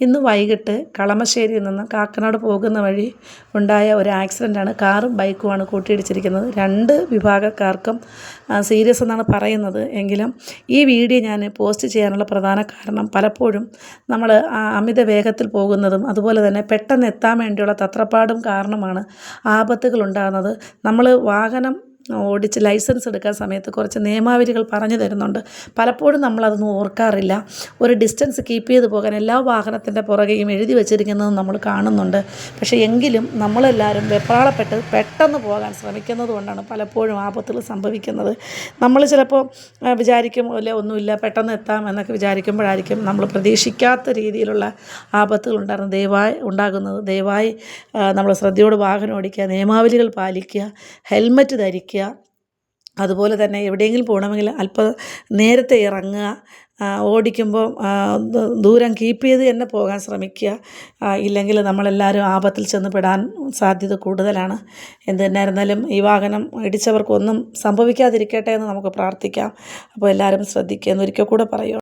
ഇന്ന് വൈകിട്ട് കളമശ്ശേരിയിൽ നിന്ന് കാക്കനാട് പോകുന്ന വഴി ഉണ്ടായ ഒരു ആക്സിഡന്റാണ്. കാറും ബൈക്കുമാണ് കൂട്ടിയിടിച്ചിരിക്കുന്നത്. രണ്ട് വിഭാഗക്കാർക്കും സീരിയസ് എന്നാണ് പറയുന്നത്. എങ്കിലും ഈ വീഡിയോ ഞാൻ പോസ്റ്റ് ചെയ്യാനുള്ള പ്രധാന കാരണം പലപ്പോഴും നമ്മൾ അമിത വേഗത്തിൽ പോകുന്നതും അതുപോലെ തന്നെ പെട്ടെന്ന് എത്താൻ വേണ്ടിയുള്ള തത്രപ്പാടും കാരണമാണ് ആപത്തുകൾ ഉണ്ടാകുന്നത്. നമ്മൾ വാഹനം ഓടിച്ച് ലൈസൻസ് എടുക്കാൻ സമയത്ത് കുറച്ച് നിയമാവലികൾ പറഞ്ഞു തരുന്നുണ്ട്. പലപ്പോഴും നമ്മളതൊന്നും ഓർക്കാറില്ല. ഒരു ഡിസ്റ്റൻസ് കീപ്പ് ചെയ്ത് പോകാൻ എല്ലാ വാഹനത്തിന്റെ പുറകെയും എഴുതി വെച്ചിരിക്കുന്നത് നമ്മൾ കാണുന്നുണ്ട്. പക്ഷേ എങ്കിലും നമ്മളെല്ലാവരും വെപ്രാളപ്പെട്ട് പെട്ടെന്ന് പോകാൻ ശ്രമിക്കുന്നത് കൊണ്ടാണ് പലപ്പോഴും ആപത്തുകൾ സംഭവിക്കുന്നത്. നമ്മൾ ചിലപ്പോൾ വിചാരിക്കും അല്ലെ ഒന്നുമില്ല പെട്ടെന്ന് എത്താം എന്നൊക്കെ വിചാരിക്കുമ്പോഴായിരിക്കും നമ്മൾ പ്രതീക്ഷിക്കാത്ത രീതിയിലുള്ള ആപത്തുകൾ ഉണ്ടാകുന്നത്. ദയവായി ഉണ്ടാകുന്നത് ദയവായി നമ്മൾ ശ്രദ്ധയോട് വാഹനം ഓടിക്കുക നിയമാവലികൾ പാലിക്കുക ഹെൽമറ്റ് ധരിക്കുക അതുപോലെ തന്നെ എവിടെയെങ്കിലും പോകണമെങ്കിൽ അല്പം നേരത്തെ ഇറങ്ങുക. ഓടിക്കുമ്പോൾ ദൂരം കീപ്പ് ചെയ്ത് തന്നെ പോകാൻ ശ്രമിക്കുക. ഇല്ലെങ്കിൽ നമ്മളെല്ലാവരും ആപത്തിൽ ചെന്ന് പെടാൻ സാധ്യത കൂടുതലാണ്. എന്ത് തന്നെയായിരുന്നാലും ഈ വാഹനം ഇടിച്ചവർക്കൊന്നും സംഭവിക്കാതിരിക്കട്ടെ എന്ന് നമുക്ക് പ്രാർത്ഥിക്കാം. അപ്പോൾ എല്ലാവരും ശ്രദ്ധിക്കുക എന്നൊരിക്കൽ കൂടെ പറയുക.